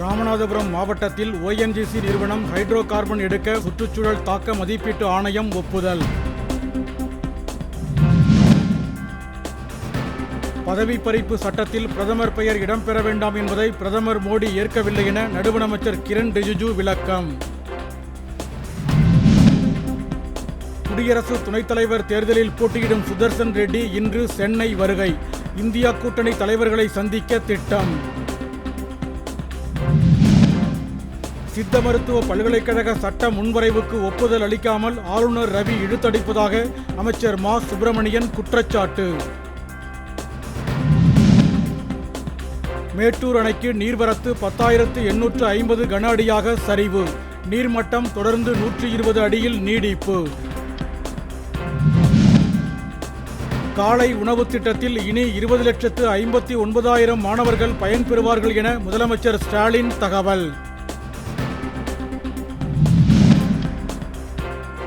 ராமநாதபுரம் மாவட்டத்தில் ஓஎன்ஜிசி நிறுவனம் hydro carbon எடுக்க சுற்றுச்சூழல் தாக்க மதிப்பீட்டு ஆணையம் ஒப்புதல். பதவி பறிப்பு சட்டத்தில் பிரதமர் பெயர் இடம்பெற வேண்டாம் என்பதை பிரதமர் மோடி ஏற்கவில்லை என நடுவண அமைச்சர் கிரண் ரிஜிஜு விளக்கம். குடியரசு துணைத் தலைவர் தேர்தலில் போட்டியிடும் சுதர்சன் ரெட்டி இன்று சென்னை வருகை. இந்தியா கூட்டணி தலைவர்களை சந்திக்க திட்டம். சித்த மருத்துவ பல்கலைக்கழக சட்ட முன்வரைவுக்கு ஒப்புதல் அளிக்காமல் ஆளுநர் ரவி இழுத்தடிப்பதாக அமைச்சர் மா. சுப்பிரமணியன் குற்றச்சாட்டு. மேட்டூர் அணைக்கு நீர்வரத்து பத்தாயிரத்து எண்ணூற்று ஐம்பது கன அடியாக சரிவு. நீர்மட்டம் தொடர்ந்து நூற்றி இருபது அடியில் நீடிப்பு. காலை உணவு திட்டத்தில் இனி இருபது லட்சத்து ஐம்பத்தி ஒன்பதாயிரம் மாணவர்கள் பயன்பெறுவார்கள் என முதலமைச்சர் ஸ்டாலின் தகவல்.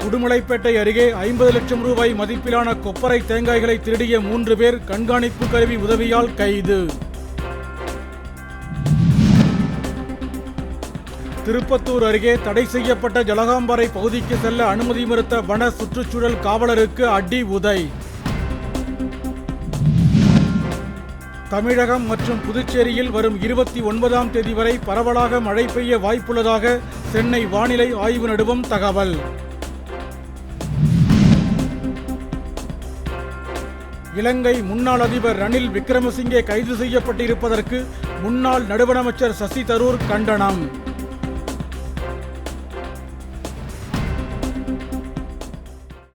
உடுமலைப்பேட்டை அருகே ஐம்பது லட்சம் ரூபாய் மதிப்பிலான கொப்பரை தேங்காய்களை திருடிய மூன்று பேர் கண்காணிப்பு கருவி உதவியால் கைது. திருப்பத்தூர் அருகே தடை செய்யப்பட்ட ஜலகாம்பாறை பகுதிக்கு செல்ல அனுமதி மறுத்த வன சுற்றுச்சூழல் காவலருக்கு அடி உதை. தமிழகம் மற்றும் புதுச்சேரியில் வரும் இருபத்தி ஒன்பதாம் தேதி வரை பரவலாக மழை பெய்ய வாய்ப்புள்ளதாக சென்னை வானிலை ஆய்வு நடுவம் தகவல். இலங்கை முன்னாள் அதிபர் ரணில் விக்ரமசிங்கே கைது செய்யப்பட்டிருப்பதற்கு முன்னாள் நடுவணமைச்சர் சசி தரூர் கண்டனம்.